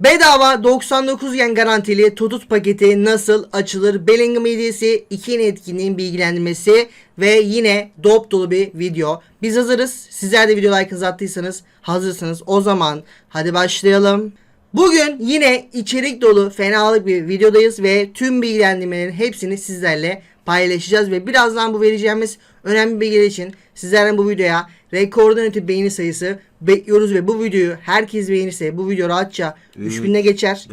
Bedava 99 yen garantili tutut paketi nasıl açılır? Bellingham hediyesi, iki yeni etkinliğin bilgilendirmesi ve yine dop dolu bir video. Biz hazırız. Sizler de video like'ınızı attıysanız hazırsınız. O zaman hadi başlayalım. Bugün yine içerik dolu fenalık bir videodayız ve tüm bilgilendirmelerin hepsini sizlerle paylaşacağız ve birazdan bu vereceğimiz önemli bilgiler için sizlerden bu videoya rekordan öte beğeni sayısı bekliyoruz ve bu videoyu herkes beğenirse bu video rahatça 3000'e geçer,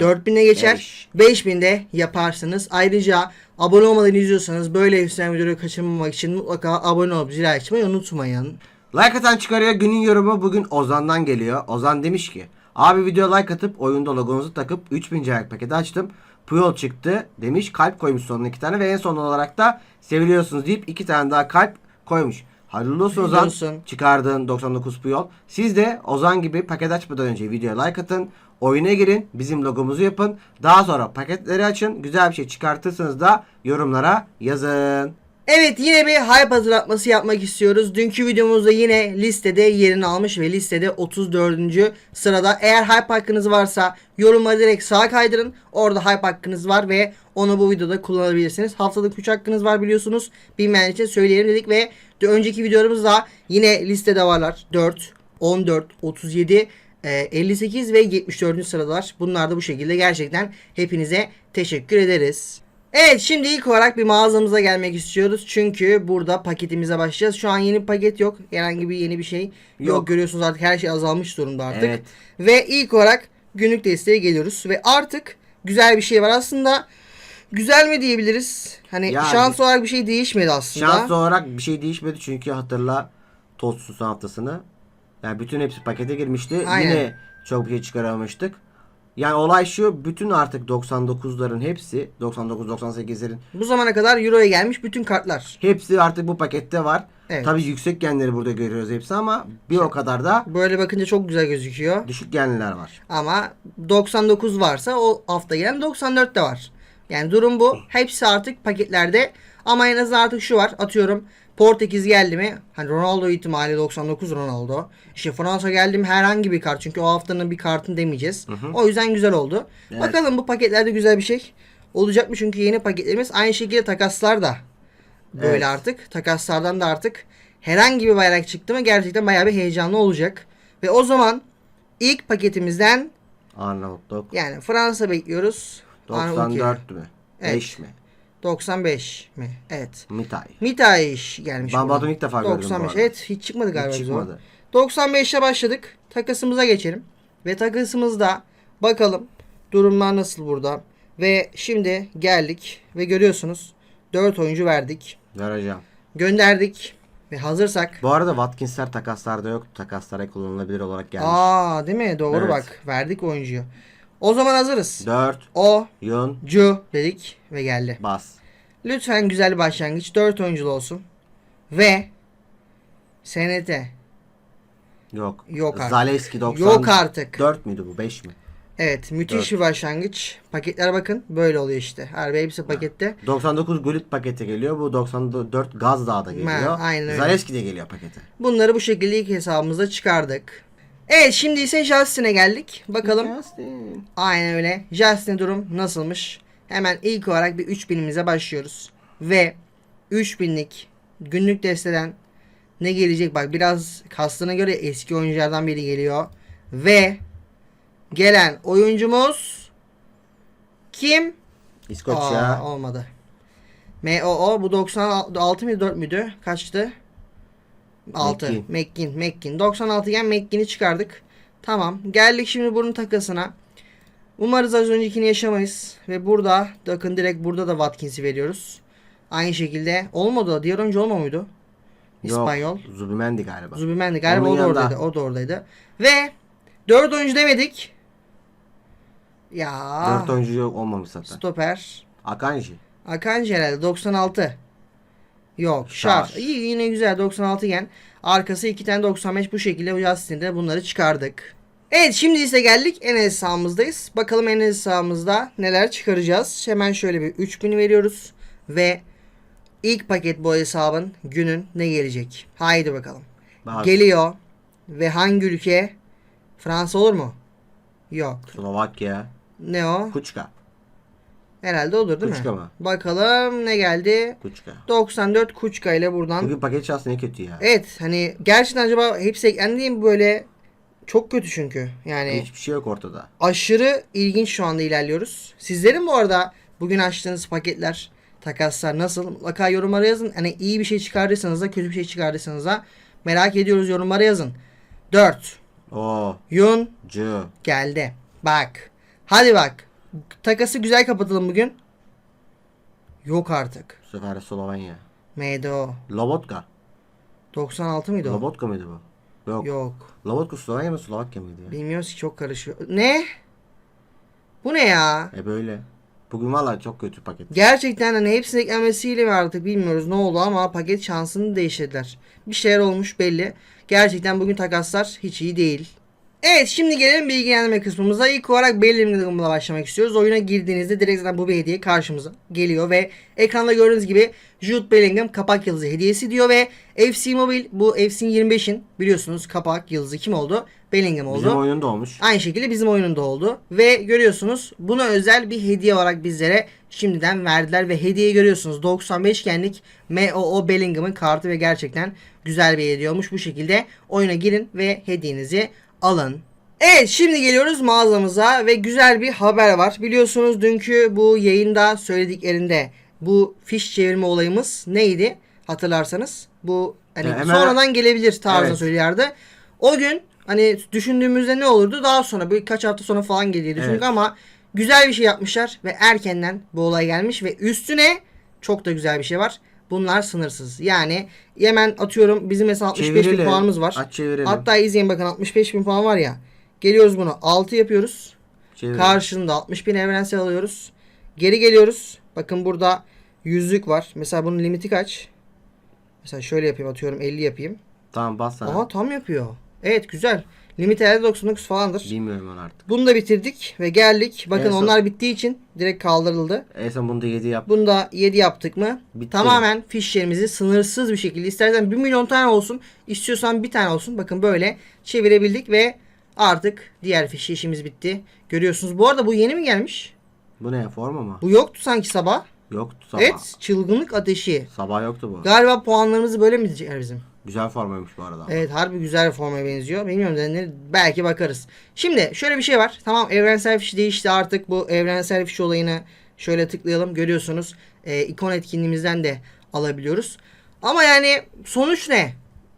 Dört, 4000'e geçer, beş. 5000'de yaparsınız. Ayrıca abone olmadan izliyorsanız böyle efsane videoları kaçırmamak için mutlaka abone olup zil açmayı unutmayın. Like atan çıkarıyor. Günün yorumu bugün Ozan'dan geliyor. Ozan demiş ki Abi video like atıp oyunda logonuzu takıp 3000 cahil paketi açtım. Puyol çıktı demiş. Kalp koymuş sonuna iki tane ve en son olarak da seviliyorsunuz deyip iki tane daha kalp koymuş. Hayırlı olsun Ozan. Olsun. Çıkardığın 99 Puyol. Siz de Ozan gibi paket açmadan önce videoya like atın. Oyuna girin. Bizim logomuzu yapın. Daha sonra paketleri açın. Güzel bir şey çıkartırsınız da yorumlara yazın. Evet yine bir hype hatırlatması yapmak istiyoruz. Dünkü videomuzda yine listede yerini almış ve listede 34. sırada. Eğer hype hakkınız varsa yorumları direkt sağa kaydırın. Orada hype hakkınız var ve onu bu videoda kullanabilirsiniz. Haftalık 3 hakkınız var biliyorsunuz. Bilmeyen için söyleyelim dedik ve önceki videolarımızda yine listede varlar. 4, 14, 37, e, 58 ve 74. sıradalar. Bunlar da bu şekilde gerçekten hepinize teşekkür ederiz. Evet şimdi ilk olarak bir mağazamıza gelmek istiyoruz. Çünkü burada paketimize başlayacağız. Şu an yeni bir paket yok. Herhangi bir yeni bir şey yok. Yok. Görüyorsunuz artık her şey azalmış durumda artık. Evet. Ve ilk olarak günlük desteğe geliyoruz. Ve artık güzel bir şey var. Aslında güzel mi diyebiliriz? Hani Yani- şans olarak bir şey değişmedi aslında. Şans olarak bir şey değişmedi çünkü hatırla toz susan haftasını. Yani bütün hepsi pakete girmişti. Aynen. Yine çok bir şey çıkaramamıştık. Yani olay şu bütün artık 99'ların hepsi 99-98'lerin Bu zamana kadar Euro'ya gelmiş bütün kartlar. hepsi artık bu pakette var. Evet. Tabii yüksek genleri burada görüyoruz hepsi ama bir o kadar da Böyle bakınca çok güzel gözüküyor. düşük genliler var. Ama 99 varsa o hafta gelen 94 de var. Yani durum bu. Hepsi artık paketlerde. Ama en azından artık şu var. Atıyorum Portekiz geldi mi? Hani Ronaldo ihtimali 99 Ronaldo. İşte Fransa geldi mi herhangi bir kart. Çünkü o haftanın bir kartını demeyeceğiz. O yüzden güzel oldu. Evet. Bakalım bu paketlerde güzel bir şey olacak mı? Çünkü yeni paketlerimiz aynı şekilde takaslar da böyle Evet. artık. Takaslardan da artık herhangi bir bayrak çıktı mı gerçekten bayağı bir heyecanlı olacak. Ve o zaman ilk paketimizden Arnavutluk yani Fransa bekliyoruz. Arnavutköy. 94 mü? Evet. 5 mi? 95 mi? Evet. Mitay. Mitaiş gelmiş. Ben. Batum'u ilk defa gördüm bu 95. arada. Evet hiç çıkmadı galiba. Hiç çıkmadı. 95'e başladık. Takasımıza geçelim. Ve takasımızda bakalım durumlar nasıl burada. Ve şimdi geldik ve görüyorsunuz 4 oyuncu verdik. Vereceğim. Gönderdik ve hazırsak. Bu arada Watkins'ler takaslarda yok. Takaslara kullanılabilir olarak gelmiş. Aa değil mi? Doğru Evet. bak. Verdik oyuncuyu. O zaman hazırız. 4 O, yun Cu dedik ve geldi. bas. Lütfen güzel başlangıç. 4 oyunculu olsun. Ve SNT. Yok. Yok artık. Zaleski 90. Yok artık. 4 müydü bu 5 mi? Evet müthiş bir başlangıç. Paketler bakın böyle oluyor işte. Harbi hepsi pakette. 99 Gullit paketi geliyor. Bu 94 Gaz Dağ'da geliyor. Ha, aynen öyle. Zaleski de geliyor pakete. Bunları bu şekilde ilk hesabımızda çıkardık. Evet şimdi ise Justin'e geldik. Bakalım. Justin. Aynen öyle. Justin durum nasılmış? Hemen ilk olarak bir 3000'imize başlıyoruz. Ve 3000'lik günlük desteden ne gelecek? Bak biraz kastına göre eski oyunculardan biri geliyor. Ve gelen oyuncumuz kim? İskoçya. Aa, olmadı. MOO bu 96 mıydı 4 müydü? Kaçtı? 6. McKin. McKin. McKin. 96 iken McKin'i çıkardık. Tamam. Geldik şimdi bunun takasına. Umarız az öncekini yaşamayız. Ve burada bakın direkt burada da Watkins'i veriyoruz. Aynı şekilde olmadı. Diğer oyuncu olma muydu? İspanyol. Yok. Zubimendi galiba. Zubimendi galiba Onun o da yanında. oradaydı. O da oradaydı. Ve 4 oyuncu demedik. Ya 4 oyuncu yok olmamış zaten. stoper. Akanji. Akanji herhalde 96. Yok şar. Şar. İyi yine güzel 96 gen. Arkası 2 tane 95 bu şekilde Justin'de bunları çıkardık. Evet şimdi ise geldik Enes sahamızdayız. Bakalım Enes sahamızda neler çıkaracağız. Hemen şöyle bir 3000 veriyoruz. Ve ilk paket bu hesabın günün ne gelecek? Haydi bakalım. Bas. Geliyor. Ve hangi ülke? Fransa olur mu? Yok. Slovakya. Ne o? Kuçka. Herhalde olur değil Kuçka mi? mı? Bakalım ne geldi? Kuçka. 94 Kuçka ile buradan. Bugün paket şansı ne kötü ya. Evet hani gerçekten acaba hepsi eklendi mi böyle? Çok kötü çünkü. Yani Hiçbir şey yok ortada. aşırı ilginç şu anda ilerliyoruz. Sizlerin bu arada bugün açtığınız paketler, takaslar nasıl? Mutlaka yorumlara yazın. Hani iyi bir şey çıkardıysanız da kötü bir şey çıkardıysanız da merak ediyoruz yorumlara yazın. 4. O, Yun C. geldi. Bak. Hadi bak. Takası güzel kapatalım bugün. Yok artık. Bu sefer Slovenya. MDO. Lobotka. 96 mıydı o? Lobotka mıydı bu? Yok. Yok. Lobotka Slovenya mı Slovakya mıydı ya? Bilmiyoruz ki çok karışıyor. Ne? Bu ne ya? E böyle. Bugün valla çok kötü paket. Gerçekten hani hepsinin eklenmesiyle mi artık bilmiyoruz ne oldu ama paket şansını değiştirdiler. Bir şeyler olmuş belli. Gerçekten bugün takaslar hiç iyi değil. Evet şimdi gelelim bilgilendirme kısmımıza. İlk olarak Bellingham'la başlamak istiyoruz. Oyuna girdiğinizde direkt zaten bu bir hediye karşımıza geliyor ve ekranda gördüğünüz gibi Jude Bellingham kapak yıldızı hediyesi diyor ve FC Mobile bu FC 25'in biliyorsunuz kapak yıldızı kim oldu? Bellingham oldu. Bizim oyununda olmuş. Aynı şekilde bizim oyununda oldu. Ve görüyorsunuz buna özel bir hediye olarak bizlere şimdiden verdiler. Ve hediyeyi görüyorsunuz 95 genlik MOO Bellingham'ın kartı ve gerçekten güzel bir hediye olmuş. Bu şekilde oyuna girin ve hediyenizi alın. Evet şimdi geliyoruz mağazamıza ve güzel bir haber var. Biliyorsunuz dünkü bu yayında söylediklerinde bu fiş çevirme olayımız neydi? Hatırlarsanız bu hani Ya hemen- sonradan gelebilir tarzında Evet. söylüyordu. O gün hani düşündüğümüzde ne olurdu? Daha sonra birkaç hafta sonra falan geliyor düşündük Evet. ama güzel bir şey yapmışlar ve erkenden bu olay gelmiş ve üstüne çok da güzel bir şey var. Bunlar sınırsız. Yani hemen atıyorum bizim mesela 65 bin Çevirelim. puanımız var. Aç çevirelim. Hatta izleyin bakın 65 bin puan var ya. Geliyoruz bunu 6 yapıyoruz. Çevirelim. Karşında 60 bin evrensel alıyoruz. Geri geliyoruz. Bakın burada yüzlük var. Mesela bunun limiti kaç? Mesela şöyle yapayım atıyorum 50 yapayım. Tamam bas sana. Aha tam yapıyor. Evet güzel. Limit herhalde 99 falandır. Bilmiyorum onu artık. Bunu da bitirdik ve geldik. Bakın En son- onlar bittiği için direkt kaldırıldı. En son bunu da 7 yap. Bunu da 7 yaptık mı? Bitti. Tamamen fişlerimizi sınırsız bir şekilde istersen 1 milyon tane olsun, istiyorsan bir tane olsun. Bakın böyle çevirebildik ve artık diğer fiş işimiz bitti. Görüyorsunuz. Bu arada bu yeni mi gelmiş? Bu ne forma mı? Bu yoktu sanki sabah. Yoktu sabah. Evet, çılgınlık ateşi. Sabah yoktu bu. Galiba puanlarımızı böyle mi diyecekler bizim? Güzel formaymış bu arada. Evet harbi güzel bir formaya benziyor. Bilmiyorum denir. Belki bakarız. Şimdi şöyle bir şey var. Tamam evrensel fiş değişti artık bu evrensel fiş olayını şöyle tıklayalım. Görüyorsunuz e, ikon etkinliğimizden de alabiliyoruz. Ama yani sonuç ne?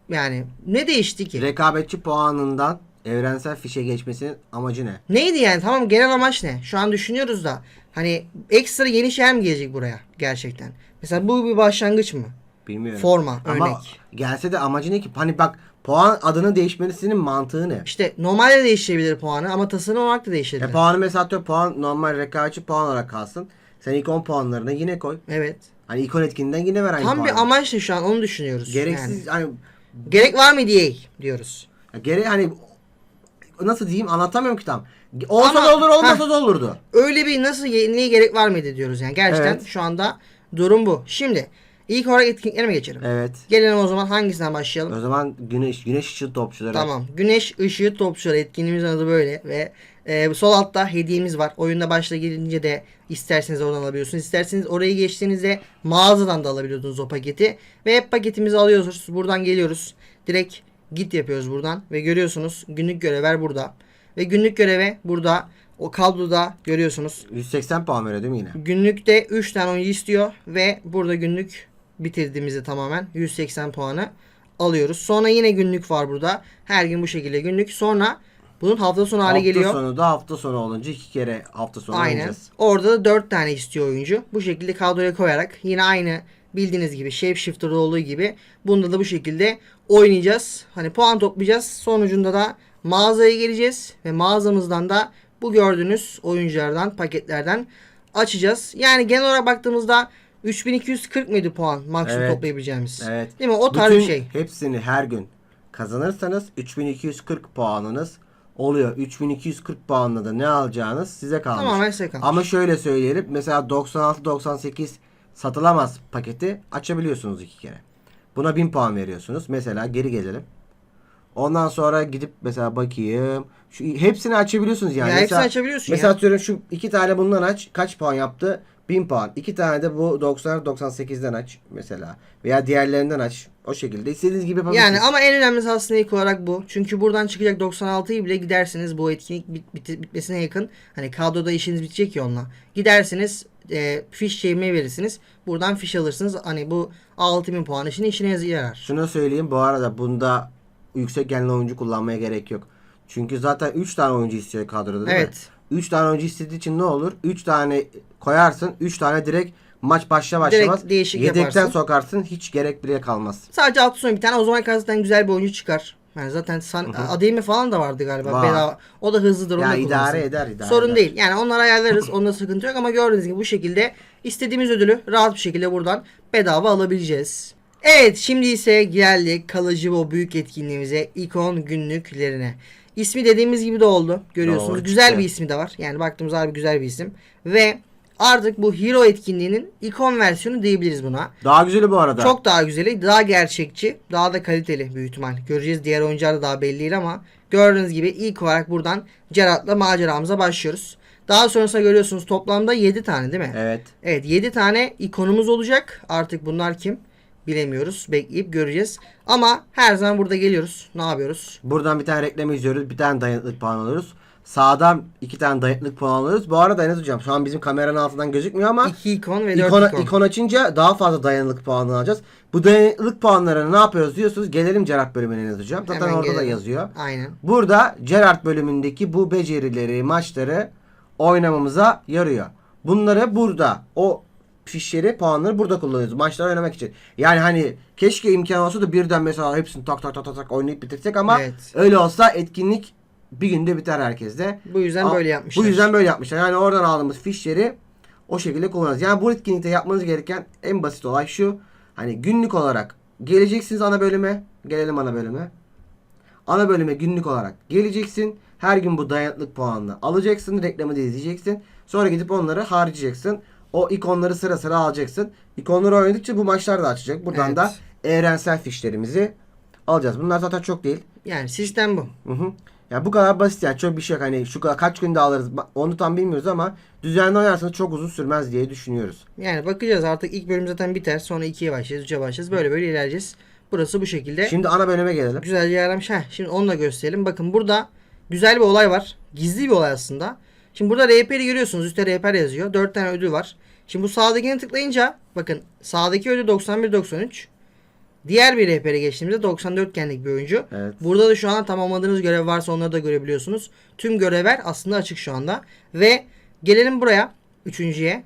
Yani ne değişti ki? Rekabetçi puanından evrensel fişe geçmesinin amacı ne? Neydi yani? Tamam genel amaç ne? Şu an düşünüyoruz da. Hani ekstra yeni şeyler mi gelecek buraya gerçekten? Mesela bu bir başlangıç mı? Bilmiyorum. Forma, Ama örnek. gelse de amacı ne ki? Hani bak puan adını değişmesinin mantığı ne? İşte normalde değiştirebilir puanı ama tasarım olarak da E değiştirebilir. puanı mesela atıyorum, puan normal rekabetçi puan olarak kalsın. Sen ilk 10 puanlarını yine koy. evet. Hani ikon etkinden yine ver aynı Tam puanı. bir amaç ne şu an onu düşünüyoruz. Gereksiz Yani. hani Gerek var mı diye diyoruz. gere hani nasıl diyeyim anlatamıyorum ki tam. Olsa Ama- da olur olmasa Heh. da olurdu. Öyle bir nasıl yeniliğe gerek var mıydı diyoruz yani. Gerçekten Evet. şu anda durum bu. Şimdi ilk olarak etkinliklere mi geçelim? Evet. Gelelim o zaman hangisinden başlayalım? O zaman güneş güneş ışığı topçuları. Tamam. Güneş ışığı topçuları etkinliğimizin adı böyle ve e, sol altta hediyemiz var. Oyunda başla gelince de isterseniz oradan alabiliyorsunuz. İsterseniz orayı geçtiğinizde mağazadan da alabiliyorsunuz o paketi. Ve hep paketimizi alıyoruz. Buradan geliyoruz. Direkt git yapıyoruz buradan. Ve görüyorsunuz günlük görevler burada. Ve günlük göreve burada o kabloda görüyorsunuz. 180 puan veriyor değil mi yine? Günlükte 3 tane oyuncu istiyor ve burada günlük bitirdiğimizde tamamen 180 puanı alıyoruz. Sonra yine günlük var burada. Her gün bu şekilde günlük. Sonra bunun hafta sonu hali hafta geliyor. sonu da hafta sonu olunca iki kere hafta sonu Aynen. oynayacağız. Orada da 4 tane istiyor oyuncu. Bu şekilde kadroya koyarak yine aynı bildiğiniz gibi Shapeshifter'da olduğu gibi bunda da bu şekilde oynayacağız. Hani puan toplayacağız. Sonucunda da mağazaya geleceğiz ve mağazamızdan da bu gördüğünüz oyunculardan, paketlerden açacağız. Yani genel olarak baktığımızda 3240 mıydı puan maksimum Evet. toplayabileceğimiz? Evet. Değil mi? O tarz Bütün bir şey. hepsini her gün kazanırsanız 3240 puanınız oluyor. 3240 puanla da ne alacağınız size kalmış. Tamamen size kalmış. Ama şöyle söyleyelim. Mesela 96-98 satılamaz paketi açabiliyorsunuz iki kere. Buna 1000 puan veriyorsunuz. Mesela geri gelelim. Ondan sonra gidip mesela bakayım. Şu hepsini açabiliyorsunuz yani. Ya hepsini açabiliyorsun Mesela ya. atıyorum şu iki tane bundan aç. Kaç puan yaptı? 1000 puan. İki tane de bu 90 98'den aç mesela. Veya diğerlerinden aç. O şekilde istediğiniz gibi yapabilirsiniz. Yani ama en önemlisi aslında ilk olarak bu. Çünkü buradan çıkacak 96'yı bile gidersiniz bu etkinlik bit- bit- bitmesine yakın. Hani kadroda işiniz bitecek ya onunla. Gidersiniz e, fiş çevirmeye verirsiniz. Buradan fiş alırsınız. Hani bu 6000 puan işine işine yarar. Şunu söyleyeyim bu arada bunda yüksek genli oyuncu kullanmaya gerek yok. Çünkü zaten 3 tane oyuncu istiyor kadroda değil mi? Evet. 3 tane oyuncu istediği için ne olur? 3 tane koyarsın. 3 tane direkt maç başla başlamaz. Direkt değişik Yedekten yaparsın. sokarsın. Hiç gerek bile kalmaz. Sadece altı sonu bir tane o zaman zaten güzel bir oyuncu çıkar. Yani zaten san, Ademi falan da vardı galiba. Var. Bedava. O da hızlıdır. Ya da idare kullanırsın. eder, idare Sorun eder. değil. Yani onları ayarlarız. Onda sıkıntı yok ama gördüğünüz gibi bu şekilde istediğimiz ödülü rahat bir şekilde buradan bedava alabileceğiz. Evet şimdi ise geldik kalıcı o büyük etkinliğimize ikon günlüklerine. İsmi dediğimiz gibi de oldu. Görüyorsunuz. Doğru, güzel çıktı. bir ismi de var. Yani baktığımız abi güzel bir isim. Ve artık bu hero etkinliğinin ikon versiyonu diyebiliriz buna. Daha güzeli bu arada. Çok daha güzeli, daha gerçekçi, daha da kaliteli büyük ihtimal. Göreceğiz diğer oyuncular da daha belli değil ama gördüğünüz gibi ilk olarak buradan Gerard'la maceramıza başlıyoruz. Daha sonrasında görüyorsunuz toplamda 7 tane değil mi? Evet. Evet 7 tane ikonumuz olacak. Artık bunlar kim? Bilemiyoruz. Bekleyip göreceğiz. Ama her zaman burada geliyoruz. Ne yapıyoruz? Buradan bir tane reklam izliyoruz. Bir tane dayanıklık puan alıyoruz. Sağdan iki tane dayanıklık puan alıyoruz. Bu arada Enes hocam şu an bizim kameranın altından gözükmüyor ama 2 ikon ve 4 ikon, ikon. ikon açınca daha fazla dayanıklık puanı alacağız. Bu dayanıklık puanlarını ne yapıyoruz diyorsunuz. Gelelim Gerard bölümüne Enes hocam. Zaten Hemen orada da gelelim. yazıyor. Aynen. Burada Gerard bölümündeki bu becerileri, maçları oynamamıza yarıyor. Bunları burada o fişleri, puanları burada kullanıyoruz. Maçları oynamak için. Yani hani keşke imkan olsa da birden mesela hepsini tak tak tak tak, tak oynayıp bitirsek ama Evet. öyle olsa etkinlik bir günde biter herkeste. Bu yüzden Aa, böyle yapmışlar. Bu yüzden böyle yapmışlar. Yani oradan aldığımız fişleri o şekilde kullanacağız. Yani bu etkinlikte yapmanız gereken en basit olay şu. Hani günlük olarak geleceksiniz ana bölüme. Gelelim ana bölüme. Ana bölüme günlük olarak geleceksin. Her gün bu dayanıklık puanını alacaksın. Reklamı da izleyeceksin. Sonra gidip onları harcayacaksın. O ikonları sıra sıra alacaksın. İkonları oynadıkça bu maçlar da açacak. Buradan Evet. da evrensel fişlerimizi alacağız. Bunlar zaten çok değil. Yani sistem bu. Hı hı. Ya bu kadar basit yani çok bir şey yok. Hani şu kadar kaç günde alırız onu tam bilmiyoruz ama düzenli oynarsanız çok uzun sürmez diye düşünüyoruz. Yani bakacağız artık ilk bölüm zaten biter. Sonra 2'ye başlayacağız, 3'e başlayacağız. Böyle böyle ilerleyeceğiz. Burası bu şekilde. Şimdi ana bölüme gelelim. Güzelce yaramış. Heh, şimdi onu da gösterelim. Bakın burada güzel bir olay var. Gizli bir olay aslında. Şimdi burada RP'yi görüyorsunuz. Üstte RP yazıyor. 4 tane ödül var. Şimdi bu sağdakine tıklayınca bakın sağdaki ödül 91-93. Diğer bir RP'ye geçtiğimizde 94 kendik bir oyuncu. Evet. Burada da şu anda tamamladığınız görev varsa onları da görebiliyorsunuz. Tüm görevler aslında açık şu anda. Ve gelelim buraya. Üçüncüye.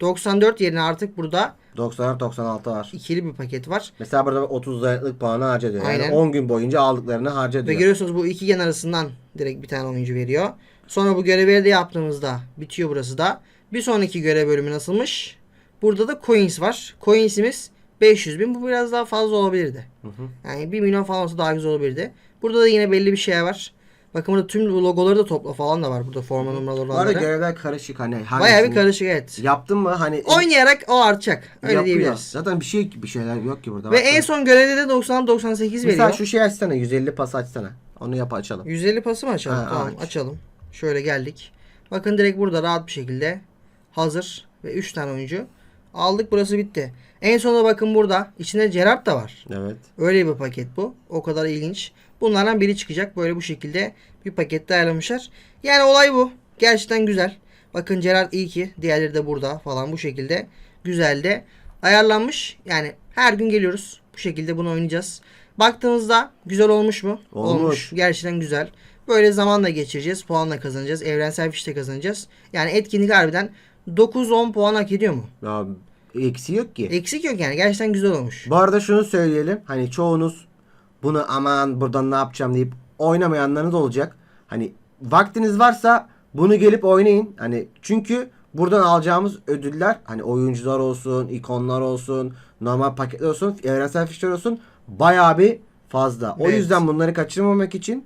94 yerine artık burada 90 96 var. ikili bir paket var. Mesela burada 30 dayanıklık puanı harca diyor. Yani Aynen. 10 gün boyunca aldıklarını harca Ve diyor. görüyorsunuz bu iki gen arasından direkt bir tane oyuncu veriyor. Sonra bu görevleri de yaptığımızda bitiyor burası da. Bir sonraki görev bölümü nasılmış? Burada da coins var. Coins'imiz 500 bin. Bu biraz daha fazla olabilirdi. Yani 1 milyon falan olsa daha güzel olabilirdi. Burada da yine belli bir şey var. Bakın burada tüm logoları da topla falan da var. Burada forma numaraları Bu arada görevler karışık hani. Bayağı bir karışık evet. Yaptın mı hani Oynayarak o artacak. Öyle yapıyor. diyebiliriz. Zaten bir şey bir şeyler yok ki burada. Ve Baksana. en son görevde de 90-98 Mesela veriyor. şu şey açsana 150 pas açsana. Onu yap açalım. 150 pası mı açalım? Ha, tamam aç. açalım. Şöyle geldik. Bakın direkt burada rahat bir şekilde hazır ve 3 tane oyuncu. Aldık burası bitti. En sonunda bakın burada içinde Gerard da var. Evet. Öyle bir paket bu. O kadar ilginç. Bunlardan biri çıkacak. Böyle bu şekilde bir pakette ayarlamışlar. Yani olay bu. Gerçekten güzel. Bakın Gerard iyi ki. Diğerleri de burada falan bu şekilde. Güzel de ayarlanmış. Yani her gün geliyoruz. Bu şekilde bunu oynayacağız. Baktığımızda güzel olmuş mu? Olmuş. Gerçekten güzel. Böyle zamanla geçireceğiz. Puanla kazanacağız. Evrensel fişte kazanacağız. Yani etkinlik harbiden 9-10 puan hak ediyor mu? Ya eksi yok ki. Eksik yok yani. Gerçekten güzel olmuş. Bu arada şunu söyleyelim. Hani çoğunuz bunu aman buradan ne yapacağım deyip oynamayanlarınız olacak. Hani vaktiniz varsa bunu gelip oynayın. Hani çünkü buradan alacağımız ödüller hani oyuncular olsun, ikonlar olsun, normal paketler olsun, evrensel fişler olsun bayağı bir fazla. O Evet. yüzden bunları kaçırmamak için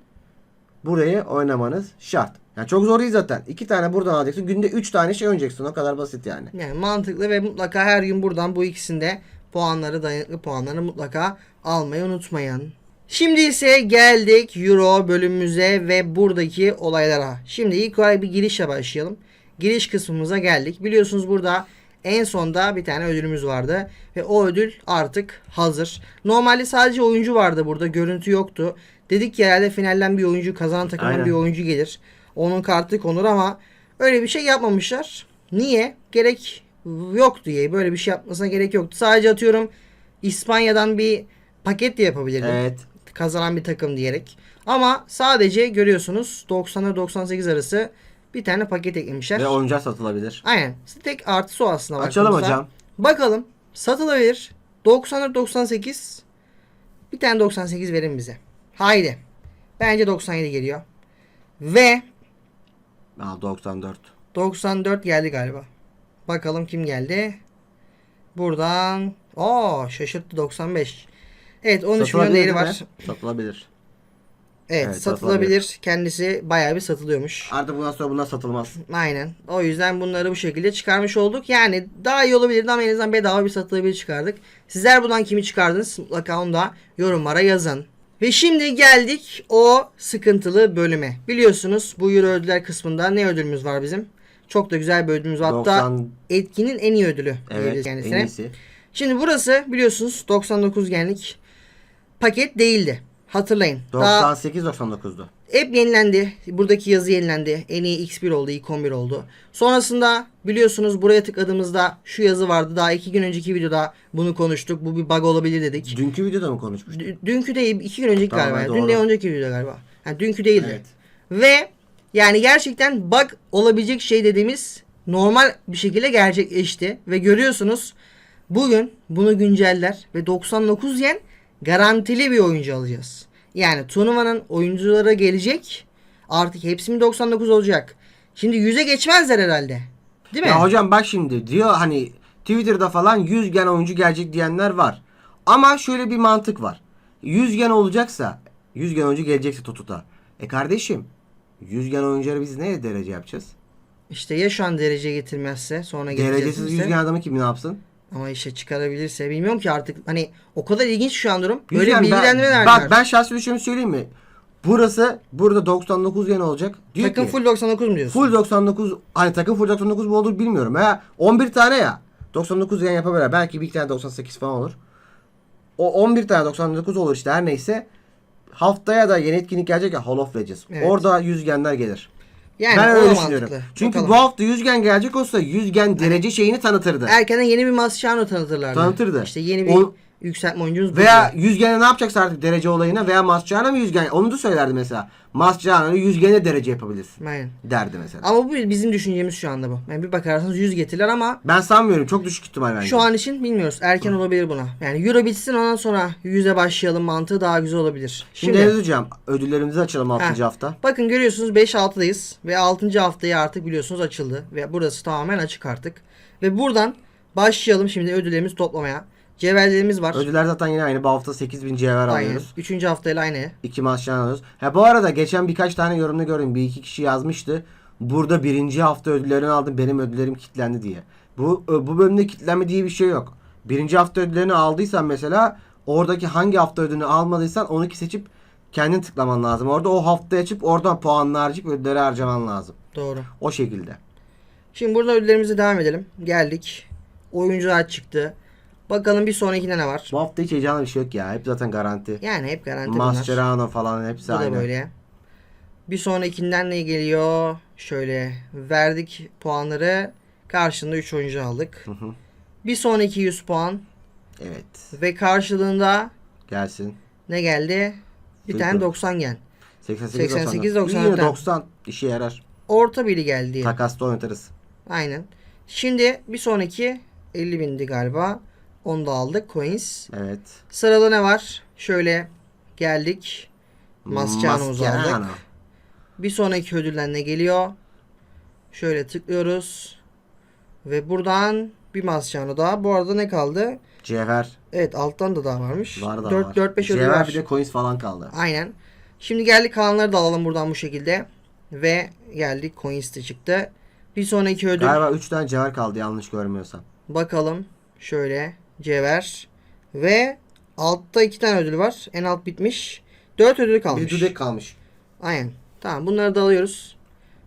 burayı oynamanız şart. Yani çok zor değil zaten. İki tane buradan alacaksın. Günde üç tane şey oynayacaksın. O kadar basit yani. Yani mantıklı ve mutlaka her gün buradan bu ikisinde puanları dayanıklı puanları mutlaka almayı unutmayın. Şimdi ise geldik Euro bölümümüze ve buradaki olaylara. Şimdi ilk olarak bir girişle başlayalım. Giriş kısmımıza geldik. Biliyorsunuz burada en sonda bir tane ödülümüz vardı. Ve o ödül artık hazır. Normalde sadece oyuncu vardı burada. Görüntü yoktu. Dedik ki herhalde finalden bir oyuncu kazanan takımdan Aynen. bir oyuncu gelir. Onun kartı konur ama öyle bir şey yapmamışlar. Niye? Gerek yok diye. Böyle bir şey yapmasına gerek yoktu. Sadece atıyorum İspanya'dan bir paket de yapabilirdim Evet. kazanan bir takım diyerek. Ama sadece görüyorsunuz 90'la 98 arası bir tane paket eklemişler. Ve oyuncağı satılabilir. Aynen. İşte tek artısı o aslında. Açalım baktığımızda. hocam. Bakalım. Satılabilir. 94 98 bir tane 98 verin bize. Haydi. Bence 97 geliyor. Ve Aa, 94. 94 geldi galiba. Bakalım kim geldi. Buradan Aa şaşırttı 95. Evet 13 milyon değeri var. Satılabilir. Evet, Evet, satılabilir. Kendisi bayağı bir satılıyormuş. Artık bundan sonra bunlar satılmaz. Aynen. O yüzden bunları bu şekilde çıkarmış olduk. Yani daha iyi olabilirdi ama en azından bedava bir satılabilir çıkardık. Sizler bundan kimi çıkardınız? Mutlaka onu da yorumlara yazın. Ve şimdi geldik o sıkıntılı bölüme. Biliyorsunuz bu Euro ödüller kısmında ne ödülümüz var bizim? Çok da güzel bir ödülümüz var. Hatta 90 etkinin en iyi ödülü evet diyebiliriz en kendisine. iyisi. Şimdi burası biliyorsunuz 99 genlik paket değildi. Hatırlayın. Daha 98 99'du. hep yenilendi. Buradaki yazı yenilendi. En iyi X1 oldu, ilk 11 oldu. Sonrasında biliyorsunuz buraya tıkladığımızda şu yazı vardı. Daha iki gün önceki videoda bunu konuştuk. Bu bir bug olabilir dedik. Dünkü videoda mı konuşmuştuk? D- dünkü değil, iki gün önceki Tamam, galiba. doğru. Dün de önceki video galiba. Yani dünkü değildi. Evet. Ve yani gerçekten bug olabilecek şey dediğimiz normal bir şekilde gerçekleşti. Ve görüyorsunuz bugün bunu günceller ve 99 yen garantili bir oyuncu alacağız. Yani turnuvanın oyunculara gelecek. Artık hepsi mi 99 olacak? Şimdi 100'e geçmezler herhalde. Değil mi? Ya hocam bak şimdi diyor hani Twitter'da falan 100 gen oyuncu gelecek diyenler var. Ama şöyle bir mantık var. 100 gen olacaksa 100 gen oyuncu gelecekse Totu'da. E kardeşim 100 gen oyuncuları biz ne derece yapacağız? İşte ya şu an derece getirmezse sonra. Derecesiz ise- 100 gen adamı kim ne yapsın? Ama işe çıkarabilirse bilmiyorum ki artık hani o kadar ilginç şu an durum. 100 Böyle bilgilendirme ben, verdiler. Bak ben şahsi düşünümü söyleyeyim mi? Burası burada 99 gen olacak. Diyor Takım ki, full 99 mu diyorsun? Full 99 hani takım full 99 mu olur bilmiyorum. Ya 11 tane ya. 99 yan yapabilir. Belki bir tane 98 falan olur. O 11 tane 99 olur işte her neyse. Haftaya da yeni etkinlik gelecek ya Hall of Legends. Evet. Orada 100 genler gelir. Yani ben öyle düşünüyorum. mantıklı. Çünkü Bakalım. bu hafta 100 gen gelecek olsa 100 gen derece şeyini tanıtırdı. erkenden yeni bir Mascherano tanıtırlardı. Tanıtırdı. İşte yeni bir O- yükseltme oyuncumuz Veya bu. 100 gene ne yapacaksa artık derece olayına veya Mascherano mı 100 gen onu da söylerdi mesela. Mascherano'yu 100 gene derece yapabilirsin Aynen. derdi mesela. Ama bu bizim düşüncemiz şu anda bu. Yani bir bakarsanız 100 getirirler ama Ben sanmıyorum çok düşük ihtimal bence. şu an için bilmiyoruz. Erken olabilir buna. Yani Euro bitsin ondan sonra 100'e başlayalım mantığı daha güzel olabilir. Şimdi, Şimdi, ne diyeceğim? Ödüllerimizi açalım 6. Heh. hafta. bakın görüyorsunuz 5-6'dayız ve 6. haftayı artık biliyorsunuz açıldı ve burası tamamen açık artık. Ve buradan başlayalım şimdi ödüllerimizi toplamaya. Cevherlerimiz var. Ödüller zaten yine aynı. Bu hafta 8000 cevher Aynen. alıyoruz. Üçüncü haftayla aynı. 2 maçtan alıyoruz. Ha bu arada geçen birkaç tane yorumda gördüm. Bir iki kişi yazmıştı. Burada birinci hafta ödüllerini aldım. Benim ödüllerim kilitlendi diye. Bu bu bölümde kilitlenme diye bir şey yok. Birinci hafta ödüllerini aldıysan mesela oradaki hangi hafta ödülünü almadıysan onu ki seçip kendin tıklaman lazım. Orada o haftaya açıp oradan puanını harcayıp ödülleri harcaman lazım. Doğru. O şekilde. Şimdi burada ödüllerimize devam edelim. Geldik. Oyuncular çıktı. Bakalım bir sonrakinde ne var? Bu hafta hiç heyecanlı bir şey yok ya. Hep zaten garanti. Yani hep garanti. Mascherano falan hepsi Bu da aynı. böyle. Bir sonrakinden ne geliyor? Şöyle verdik puanları. Karşılığında 3 oyuncu aldık. hı. Bir sonraki 100 puan. Evet. Ve karşılığında Gelsin. ne geldi? Bir Peki. tane 90 gen. 88 88, 90. 90. 90 işe yarar. Orta biri geldi. Takasta oynatırız. Aynen. Şimdi bir sonraki 50 bindi galiba. Onu da aldık. Coins. Evet. Sırada ne var? Şöyle geldik. Mascherano'muzu aldık. Bir sonraki ödülden ne geliyor? Şöyle tıklıyoruz. Ve buradan bir Mascherano daha. Bu arada ne kaldı? Cevher Evet alttan da daha varmış. var da 4 var. 4 5 ödül var. bir de coins falan kaldı. Aynen. Şimdi geldik kalanları da alalım buradan bu şekilde. Ve geldik coins de çıktı. Bir sonraki ödül. Galiba 3 tane cevher kaldı yanlış görmüyorsam. Bakalım. Şöyle. Cevher. Ve altta iki tane ödül var. En alt bitmiş. 4 ödül kalmış. Bir dudek kalmış. Aynen. Tamam bunları da alıyoruz.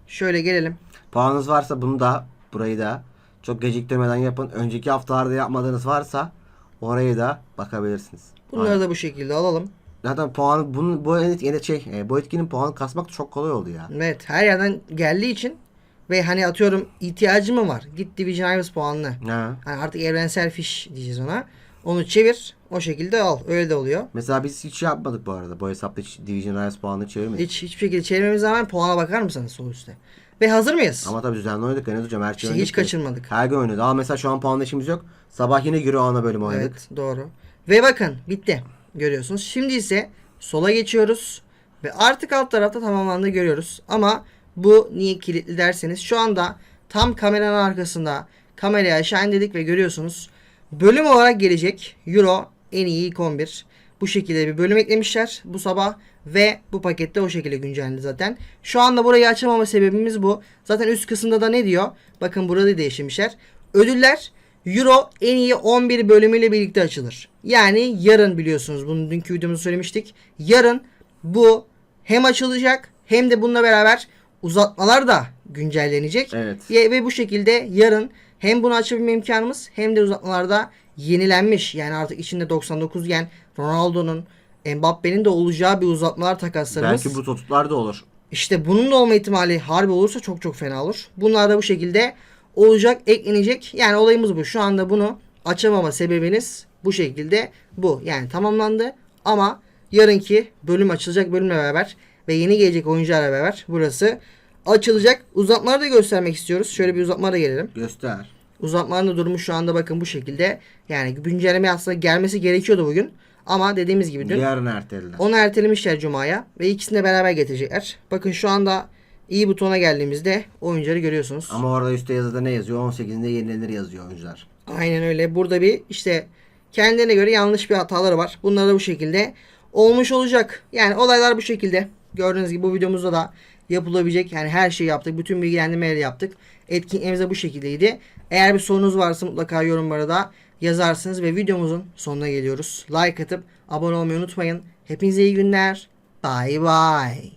Şöyle gelelim. Puanınız varsa bunu da burayı da çok geciktirmeden yapın. Önceki haftalarda yapmadığınız varsa orayı da bakabilirsiniz. Bunları da bu şekilde alalım. Zaten puan bunun bu et- yine şey e, bu etkinin puanı kasmak çok kolay oldu ya. Evet her yerden geldiği için ve hani atıyorum ihtiyacı mı var? Git Division Rivals puanlı. Ha. Hani artık evrensel fiş diyeceğiz ona. Onu çevir. O şekilde al. Öyle de oluyor. Mesela biz hiç şey yapmadık bu arada. Bu hesapta hiç Division Rise puanını çevirmedik. Hiç hiçbir şekilde çevirmemiz rağmen puana bakar mısınız sol üstte? Ve hazır mıyız? Ama tabii düzenli oynadık Enes hocam her şey İşte hiç kaçırmadık. Her gün oynadık. Ama mesela şu an puanla işimiz yok. Sabah yine Euro ana bölümü oynadık. Evet doğru. Ve bakın bitti. Görüyorsunuz. Şimdi ise sola geçiyoruz. Ve artık alt tarafta tamamlandığını görüyoruz. Ama bu niye kilitli derseniz şu anda tam kameranın arkasında kamerayı aşağı indirdik ve görüyorsunuz. Bölüm olarak gelecek Euro en iyi ilk 11. Bu şekilde bir bölüm eklemişler bu sabah ve bu pakette o şekilde güncellendi zaten. Şu anda burayı açamama sebebimiz bu. Zaten üst kısımda da ne diyor? Bakın burada da değiştirmişler. Ödüller Euro en iyi 11 bölümüyle birlikte açılır. Yani yarın biliyorsunuz bunu dünkü videomuzda söylemiştik. Yarın bu hem açılacak hem de bununla beraber uzatmalar da güncellenecek. Evet. Ve bu şekilde yarın hem bunu açabilme imkanımız hem de uzatmalarda yenilenmiş. Yani artık içinde 99 gen Ronaldo'nun Mbappe'nin de olacağı bir uzatmalar takaslarımız. Belki bu tututlar da olur. İşte bunun da olma ihtimali harbi olursa çok çok fena olur. Bunlar da bu şekilde olacak, eklenecek. Yani olayımız bu. Şu anda bunu açamama sebebiniz bu şekilde bu. Yani tamamlandı ama yarınki bölüm açılacak bölümle beraber ve yeni gelecek oyuncularla beraber burası açılacak. Uzatmaları da göstermek istiyoruz. Şöyle bir uzatmaya da gelelim. Göster. Uzatmanın da durumu şu anda bakın bu şekilde. Yani güncelleme aslında gelmesi gerekiyordu bugün. Ama dediğimiz gibi dün Yarın ertelediler. onu ertelemişler Cuma'ya ve ikisini de beraber getirecekler. Bakın şu anda iyi butona geldiğimizde oyuncuları görüyorsunuz. Ama orada üstte yazıda ne yazıyor? 18'inde yenilenir yazıyor oyuncular. Aynen öyle. Burada bir işte kendine göre yanlış bir hataları var. Bunlar da bu şekilde olmuş olacak. Yani olaylar bu şekilde. Gördüğünüz gibi bu videomuzda da yapılabilecek. Yani her şeyi yaptık. Bütün bilgilendirmeleri yaptık. Etkinliğimiz de bu şekildeydi. Eğer bir sorunuz varsa mutlaka yorumlara da yazarsınız ve videomuzun sonuna geliyoruz. Like atıp abone olmayı unutmayın. Hepinize iyi günler. Bye bye.